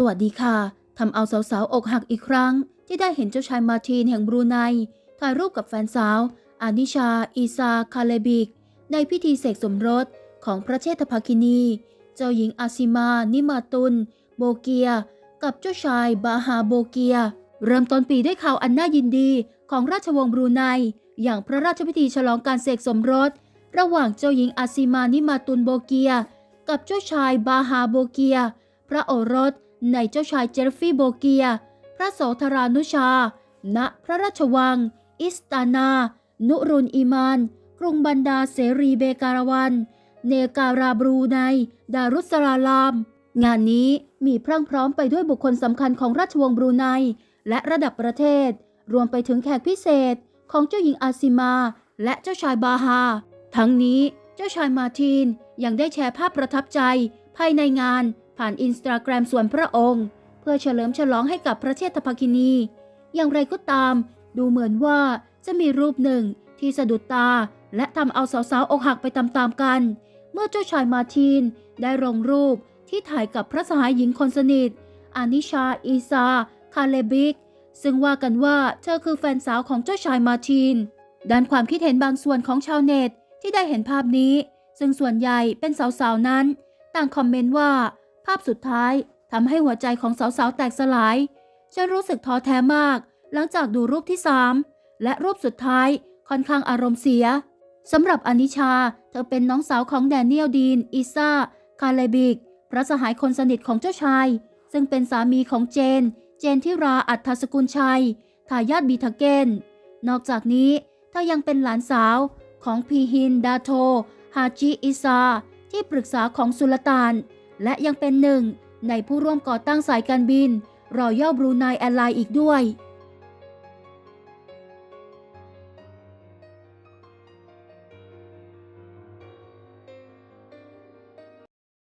สวัสดีค่ะทำเอาสาวๆอกหักอีกครั้ง ที่ได้เห็นเจ้าชายมาทีนแห่งบรูไนถ่ายรูปกับแฟนสาว อานิชา อีซา คาเลบิก ในพิธีเสกสมรสของพระเชษฐภคินี เจ้าหญิงอาซิมา นิมาตุน โบเกีย กับเจ้าชายบาฮาโบเกีย เริ่มต้นปีด้วยข่าวอันน่ายินดีของราชวงศ์บรูไน อย่างพระราชพิธีฉลองการเสกสมรส ระหว่างเจ้าหญิงอาซิมา นิมาตุนโบเกีย กับเจ้าชายบาฮาโบเกีย พระโอรส ในเจ้าชายเจรฟฟี่โบเกีย พระโสธรานุชา ณ พระราชวัง อิสตานา นุรุนอีมาน กรุงบันดาเสรีเบการวัน เนการาบรูไนดารุสลาลาม งานนี้มีพรั่งพร้อมไปด้วยบุคคลสำคัญของราชวงศ์บรูไน และระดับประเทศ รวมไปถึงแขกพิเศษของเจ้าหญิงอาซิมา และเจ้าชายบาฮา ทั้งนี้เจ้าชายมาทีนยังได้แชร์ภาพประทับใจ ภายในงาน ผ่านอินสตาแกรมส่วนพระองค์ เพื่อเฉลิมฉลองให้กับพระเชษฐภคินี อย่างไรก็ตาม ดูเหมือนว่าจะมีรูปหนึ่งที่สะดุดตาและทำเอาสาวๆอกหักไปตามๆกัน เมื่อเจ้าชายมาทีนได้ลงรูปที่ถ่ายกับพระสหายหญิงคนสนิท อานิชา อีซา คาเลบิก ซึ่งว่ากันว่าเธอคือแฟนสาวของเจ้าชายมาทีน ด้านความคิดเห็นบางส่วนของชาวเน็ตที่ได้เห็นภาพนี้ ซึ่งส่วนใหญ่เป็นสาวๆนั้น ต่างคอมเมนต์ว่าาพสุดท้ายทำให้หัวใจของสาวๆแตกสลาย ฉันรู้สึกท้อแท้มาก หลังจากดูรูปที่3และรูปสุดท้ายค่อนข้างอารมณ์เสียสำหรับอนิชา เธอเป็นน้องสาวของแดเนียลดีน อิซ่า คาเลบิก พระสหายคนสนิทของเจ้าชาย ซึ่งเป็นสามีของเจน เจนทิราอัฏฐสกุลชัย ทายาทบีทาเกน นอกจากนี้ เธอยังเป็นหลานสาวของพีฮินดาโท ฮาจิอิซา ที่ปรึกษาของสุลต่าน และยังเป็นหนึ่งในผู้ร่วมก่อตั้งสายการบินรอยัลบรูไนแอร์ไลน์อีกด้วย